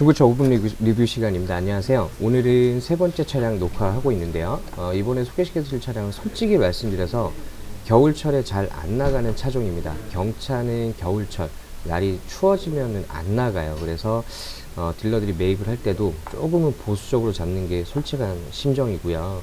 중고차 5분 리뷰, 리뷰 시간입니다. 안녕하세요. 오늘은 세 번째 차량 녹화하고 있는데요. 어, 이번에 소개시켜드릴 차량은 솔직히 말씀드려서 겨울철에 잘 안 나가는 차종입니다. 경차는 겨울철, 날이 추워지면 안 나가요. 그래서 어, 딜러들이 매입을 할 때도 조금은 보수적으로 잡는 게 솔직한 심정이고요.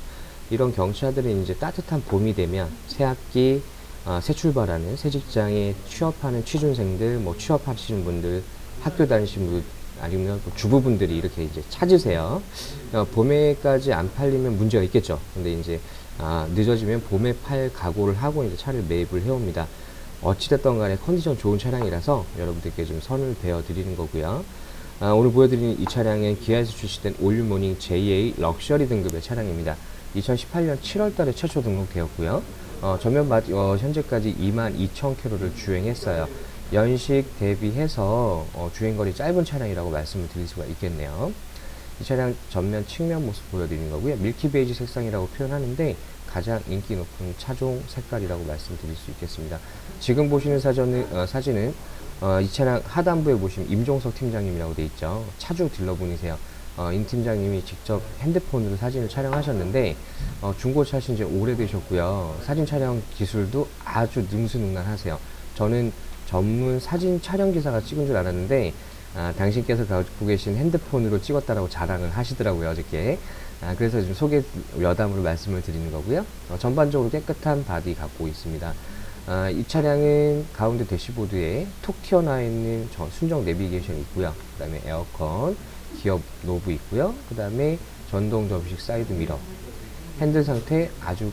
이런 경차들은 이제 따뜻한 봄이 되면 새학기 어, 새 출발하는 새 직장에 취업하는 취준생들, 뭐 취업하시는 분들, 학교 다니시는 분 아니면 또 주부분들이 이렇게 이제 찾으세요. 어, 봄에까지 안 팔리면 문제가 있겠죠. 근데 이제 아, 늦어지면 봄에 팔 각오를 하고 이제 차를 매입을 해옵니다. 어찌됐던 간에 컨디션 좋은 차량이라서 여러분들께 좀 선을 베어 드리는 거고요. 아, 오늘 보여드리는 이 차량은 기아에서 출시된 올유모닝 JA 럭셔리 등급의 차량입니다. 2018년 7월 달에 최초 등록되었고요. 어, 전면 마, 어, 현재까지 22,000km를 주행했어요. 연식 대비해서 어, 주행거리 짧은 차량이라고 말씀을 드릴 수가 있겠네요. 이 차량 전면 측면 모습 보여드리는 거고요. 밀키 베이지 색상이라고 표현하는데 가장 인기 높은 차종 색깔이라고 말씀드릴 수 있겠습니다. 지금 보시는 사전은, 어, 사진은 어, 이 차량 하단부에 보시면 임종석 팀장님이라고 되어 있죠. 차주 딜러분이세요. 어, 임 팀장님이 직접 핸드폰으로 사진을 촬영하셨는데 어, 중고차신 지 오래되셨고요. 사진 촬영 기술도 아주 능수능란하세요. 저는 전문 사진 촬영 기사가 찍은 줄 알았는데 아, 당신께서 갖고 계신 핸드폰으로 찍었다라고 자랑을 하시더라고요 어저께. 아, 그래서 좀 소개 여담으로 말씀을 드리는 거고요. 어, 전반적으로 깨끗한 바디 갖고 있습니다. 아, 이 차량은 가운데 대시보드에 톡 튀어나와 있는 저 순정 내비게이션이 있고요. 그 다음에 에어컨, 기업 노브 있고요. 그 다음에 전동 접이식 사이드 미러. 핸들 상태 아주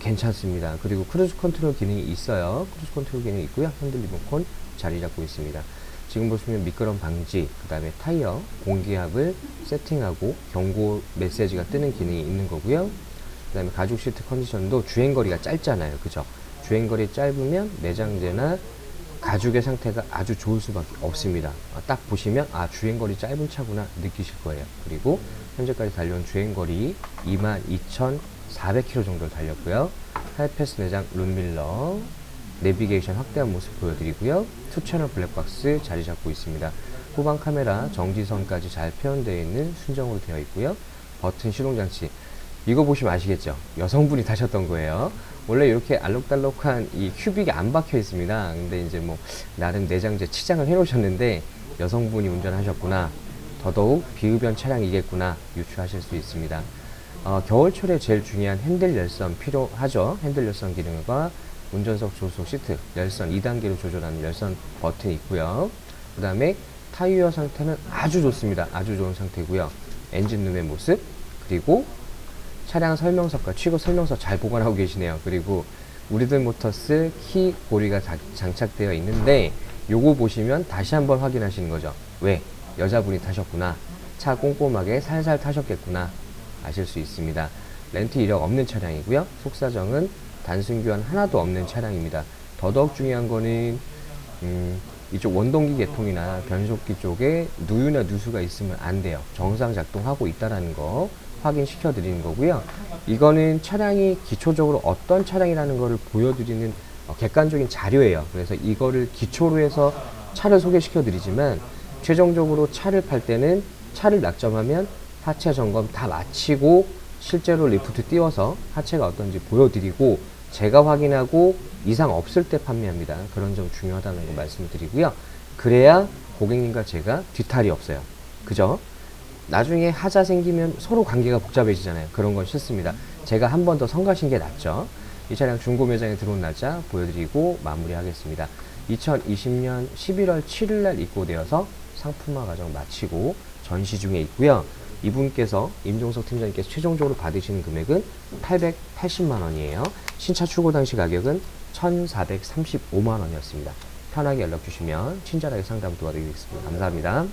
괜찮습니다. 그리고 크루즈 컨트롤 기능이 있어요. 크루즈 컨트롤 기능이 있고요. 핸들 리모컨 자리 잡고 있습니다. 지금 보시면 미끄럼 방지, 그 다음에 타이어, 공기압을 세팅하고 경고 메시지가 뜨는 기능이 있는 거고요. 그 다음에 가죽 시트 컨디션도 주행거리가 짧잖아요. 그죠? 주행거리 짧으면 내장재나 가죽의 상태가 아주 좋을 수밖에 없습니다. 아, 딱 보시면 아 주행거리 짧은 차구나 느끼실 거예요. 그리고 현재까지 달려온 주행거리 22,400km 정도 달렸고요. 하이패스 내장 룸밀러 내비게이션 확대한 모습 보여드리고요. 투채널 블랙박스 자리 잡고 있습니다. 후방 카메라 정지선까지 잘 표현되어 있는 순정으로 되어 있고요. 버튼 시동 장치 이거 보시면 아시겠죠? 여성분이 타셨던 거예요. 원래 이렇게 알록달록한 이 큐빅이 안 박혀 있습니다. 근데 이제 뭐 나름 내장재 치장을 해 놓으셨는데 여성분이 운전하셨구나. 더더욱 비흡연 차량이겠구나 유추하실 수 있습니다. 어, 겨울철에 제일 중요한 핸들 열선 필요하죠. 핸들 열선 기능과 운전석 조수석 시트 열선 2단계로 조절하는 열선 버튼이 있고요. 그 다음에 타이어 상태는 아주 좋습니다. 아주 좋은 상태고요. 엔진룸의 모습 그리고 차량 설명서과 취급 설명서 잘 보관하고 계시네요. 그리고 우리들 모터스 키 고리가 자- 장착되어 있는데 요거 보시면 다시 한번 확인하시는 거죠. 왜? 여자분이 타셨구나. 차 꼼꼼하게 살살 타셨겠구나. 아실 수 있습니다. 렌트 이력 없는 차량이고요. 속사정은 단순 교환 하나도 없는 차량입니다. 더더욱 중요한 거는 음, 이쪽 원동기 계통이나 변속기 쪽에 누유나 누수가 있으면 안 돼요. 정상 작동하고 있다라는 거 확인시켜 드리는 거고요. 이거는 차량이 기초적으로 어떤 차량이라는 거를 보여드리는 어, 객관적인 자료예요. 그래서 이거를 기초로 해서 차를 소개시켜 드리지만 최종적으로 차를 팔 때는 차를 낙점하면 하체 점검 다 마치고 실제로 리프트 띄워서 하체가 어떤지 보여드리고 제가 확인하고 이상 없을 때 판매합니다. 그런 점 중요하다는 거 말씀을 드리고요. 그래야 고객님과 제가 뒤탈이 없어요. 그죠? 나중에 하자 생기면 서로 관계가 복잡해지잖아요. 그런 건 싫습니다. 제가 한 번 더 성가신 게 낫죠. 이 차량 중고 매장에 들어온 날짜 보여드리고 마무리하겠습니다. 2020년 11월 7일 날 입고되어서 상품화 과정 마치고 전시 중에 있고요. 이분께서 임종석 팀장님께서 최종적으로 받으시는 금액은 880만 원이에요. 신차 출고 당시 가격은 1,435만 원이었습니다. 편하게 연락 주시면 친절하게 상담 도와드리겠습니다. 감사합니다.